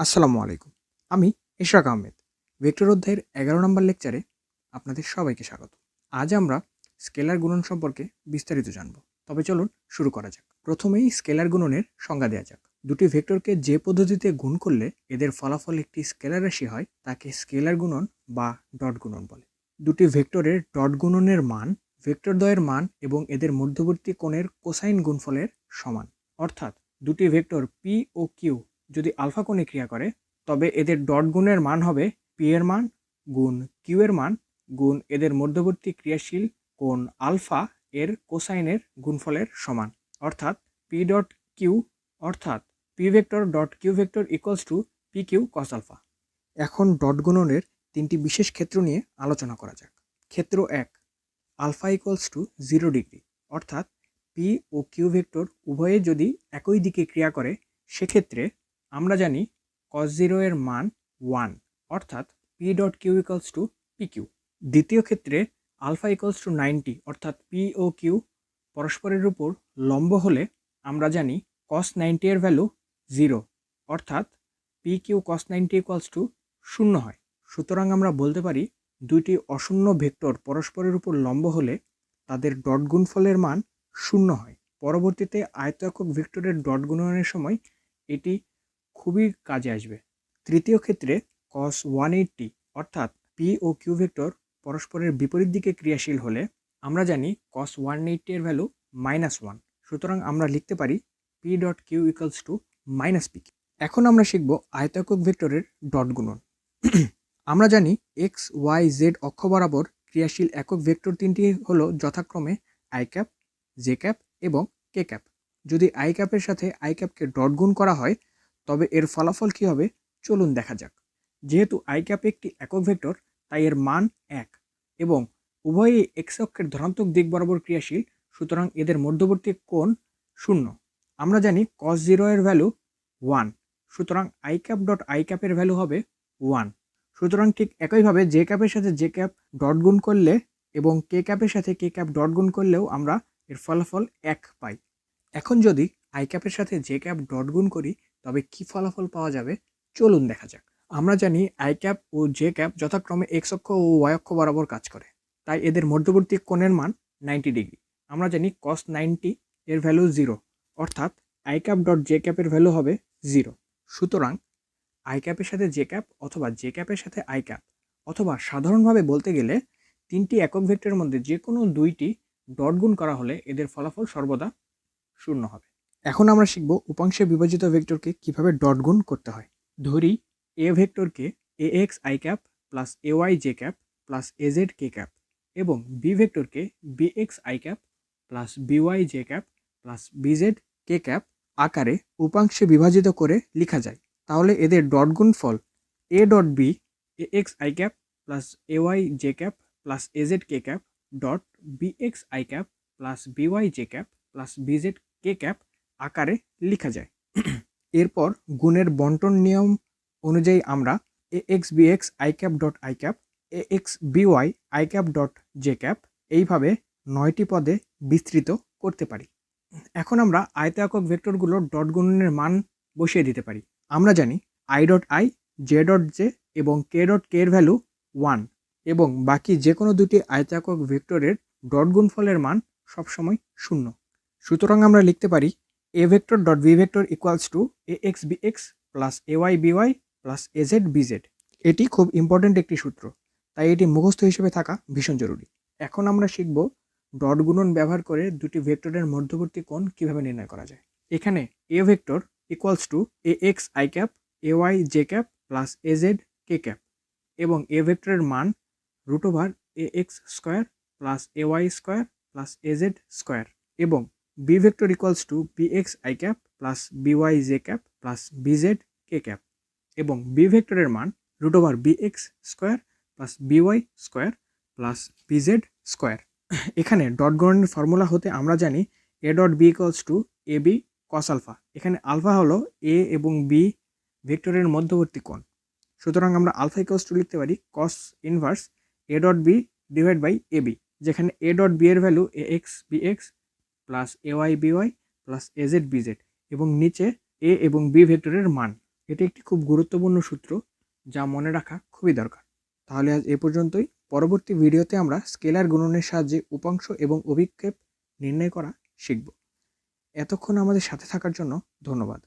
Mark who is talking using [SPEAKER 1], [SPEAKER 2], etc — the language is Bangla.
[SPEAKER 1] আসসালামু আলাইকুম। আমি ইশরাক আহমেদ। ভেক্টর অধ্যায়ের এগারো নম্বর লেকচারে আপনাদের সবাইকে স্বাগত। আজ আমরা স্কেলার গুণন সম্পর্কে বিস্তারিত জানব। তবে চলুন শুরু করা যাক। প্রথমেই স্কেলার গুণনের সংজ্ঞা দেওয়া যাক। দুটি ভেক্টরকে যে পদ্ধতিতে গুণ করলে এদের ফলাফল একটি স্কেলার রাশি হয়, তাকে স্কেলার গুণন বা ডট গুণন বলে। দুটি ভেক্টরের ডট গুণনের মান, ভেক্টর দ্বয়ের মান এবং এদের মধ্যবর্তী কোণের কোসাইন গুণফলের সমান। অর্থাৎ দুটি ভেক্টর পি ও কিউ যদি আলফা কোণে ক্রিয়া করে, তবে এদের ডট গুণের মান হবে পি এর মান গুণ কিউ এর মান গুণ এদের মধ্যবর্তী ক্রিয়াশীল কোণ আলফা এর কোসাইনের গুণফলের সমান। অর্থাৎ পি ডট কিউ অর্থাৎ P vector dot Q vector equals to P Q cos alpha. এখন ডট গুণনের তিনটি বিশেষ ক্ষেত্র নিয়ে আলোচনা করা যাক। ক্ষেত্র এক, alpha equals to zero degree অর্থাৎ পি ও কিউ ভেক্টর উভয়ে যদি একই দিকে ক্রিয়া করে, সেক্ষেত্রে আমরা জানি কস জিরো এর মান ওয়ান অর্থাৎ P dot Q equals to P Q দ্বিতীয় ক্ষেত্রে আলফা ইকলস টু নাইনটি অর্থাৎ পি ও কিউ পরস্পরের উপর লম্ব হলে আমরা জানি কস নাইনটি এর ভ্যালু জিরো অর্থাৎ P Q cos ninety equals to শূন্য হয়। সুতরাং আমরা বলতে পারি দুইটি অশূন্য ভেক্টর পরস্পরের উপর লম্ব হলে তাদের ডট গুণফলের মান শূন্য হয়। পরবর্তীতে আয়ত একক ভেক্টরের ডট গুণনের সময় এটি খুবই কাজে আসবে। তৃতীয় ক্ষেত্রে কস ওয়ান এইটটি অর্থাৎ পি ও কিউ ভেক্টর পরস্পরের বিপরীত দিকে ক্রিয়াশীল হলে আমরা জানি কস ওয়ান এইটটি এর ভ্যালু মাইনাস ওয়ান সুতরাং আমরা লিখতে পারি P dot Q equals to minus P এখন আমরা শিখব আয়তাকক ভেক্টরের ডট গুণন। আমরা জানি এক্স ওয়াই জেড অক্ষ বরাবর ক্রিয়াশীল একক ভেক্টর তিনটি হলো যথাক্রমে আই ক্যাপ জে ক্যাপ এবং কে ক্যাপ যদি আই ক্যাপের সাথে আই ক্যাপকে ডট গুণ করা হয় তবে এর ফলাফল কী হবে? চলুন দেখা যাক। যেহেতু আই ক্যাপ একটি একক ভেক্টর, তাই এর মান এক এবং উভয়ই এক্স অক্ষের ধনাত্মক দিক বরাবর ক্রিয়াশীল, সুতরাং এদের মধ্যবর্তী কোণ শূন্য। আমরা জানি কস জিরো এর ভ্যালু ওয়ান সুতরাং আই ক্যাপ ডট আই ক্যাপের ভ্যালু হবে ওয়ান সুতরাং ঠিক একইভাবে জে ক্যাপের সাথে জে ক্যাপ ডট গুণ করলে এবং কে ক্যাপের সাথে কে ক্যাপ ডট গুণ করলেও আমরা এর ফলাফল এক পাই। এখন যদি আই ক্যাপের সাথে জে ক্যাপ ডট গুণ করি তবে কি ফলাফল পাওয়া যাবে? চলুন দেখা যাক। আমরা জানি আই ক্যাপ ও জে ক্যাপ যথাক্রমে এক্স অক্ষ ও ওয়াই অক্ষ বরাবর কাজ করে। তাই এদের মধ্যবর্তী কোণের মান নাইনটি ডিগ্রি। আমরা জানি কস নাইনটি এর ভ্যালু জিরো, অর্থাৎ আই ক্যাপ ডট জে ক্যাপের ভ্যালু হবে জিরো। সুতরাং আই ক্যাপের সাথে জে ক্যাপ অথবা জে ক্যাপের সাথে আই ক্যাপ, অথবা সাধারণভাবে বলতে গেলে তিনটি একক ভেক্টরের মধ্যে যে কোনো দুইটি ডট গুণ করা হলে এদের ফলাফল সর্বদা শূন্য হবে। এখন আমরা শিখব উপাংশে বিভাজিত ভেক্টরকে কীভাবে ডট গুণ করতে হয়। ধরি, এ ভেক্টরকে A X I cap plus A Y J cap plus A Z K cap এবং বি ভেক্টরকে B X I cap plus B Y J cap plus B Z K cap আকারে উপাংশে বিভাজিত করে লেখা যায়। তাহলে এদের ডট গুণ ফল A dot B A X I cap plus A Y J cap plus A Z K cap dot B X I cap plus B Y J cap plus B Z K cap আকারে লেখা যায়। এরপর গুণের বন্টন নিয়ম অনুযায়ী আমরা A X B X I cap dot I cap A X B Y I cap dot J cap এইভাবে নয়টি পদে বিস্তৃত করতে পারি। এখন আমরা আয়ত একক ভেক্টরগুলোর ডট গুণনের মান বসিয়ে দিতে পারি। আমরা জানি I dot I J dot J এবং কে ডট কে এর ভ্যালু ওয়ান এবং বাকি যে কোনো দুটি আয়তাকক ভেক্টরের ডট গুণফলের মান সবসময় শূন্য। সুতরাং আমরা লিখতে পারি A vector dot B vector equals to A X B X plus A B Y plus A Z B Z এটি খুব ইম্পর্ট্যান্ট একটি সূত্র, তাই এটি মুখস্থ হিসেবে থাকা ভীষণ জরুরি। এখন আমরা শিখব ডট গুণন ব্যবহার করে দুটি ভেক্টরের মধ্যবর্তী কোণ কীভাবে নির্ণয় করা যায়। এখানে A vector equals to A X I cap A Y J cap plus A Z K cap এবং এ ভেক্টরের মান root over A X square plus A Y square plus A Z square এবং B vector equals to B X I cap plus Y J cap plus Z K cap এবং বি ভেক্টরের মান root over B X square plus Y square plus Z square এখানে ডট গণনের ফর্মুলা হতে আমরা জানি A dot B equals to A B cos alpha এখানে আলফা হলো এ এবং বি ভেক্টরের মধ্যবর্তী কোণ। সুতরাং আমরা আলফা ইকুয়ালস টু লিখতে পারি cos inverse A dot B divide by A B যেখানে এ ডট বি এর value A X B X plus A Y B Y plus A Z B Z এবং নিচে এ এবং বি ভেক্টরের মান। এটি একটি খুব গুরুত্বপূর্ণ সূত্র যা মনে রাখা খুবই দরকার। তাহলে আজ এ পর্যন্তই। পরবর্তী ভিডিওতে আমরা স্কেলার গুণনের সাহায্যে উপাংশ এবং অভিক্ষেপ নির্ণয় করা শিখব। এতক্ষণ আমাদের সাথে থাকার জন্য ধন্যবাদ।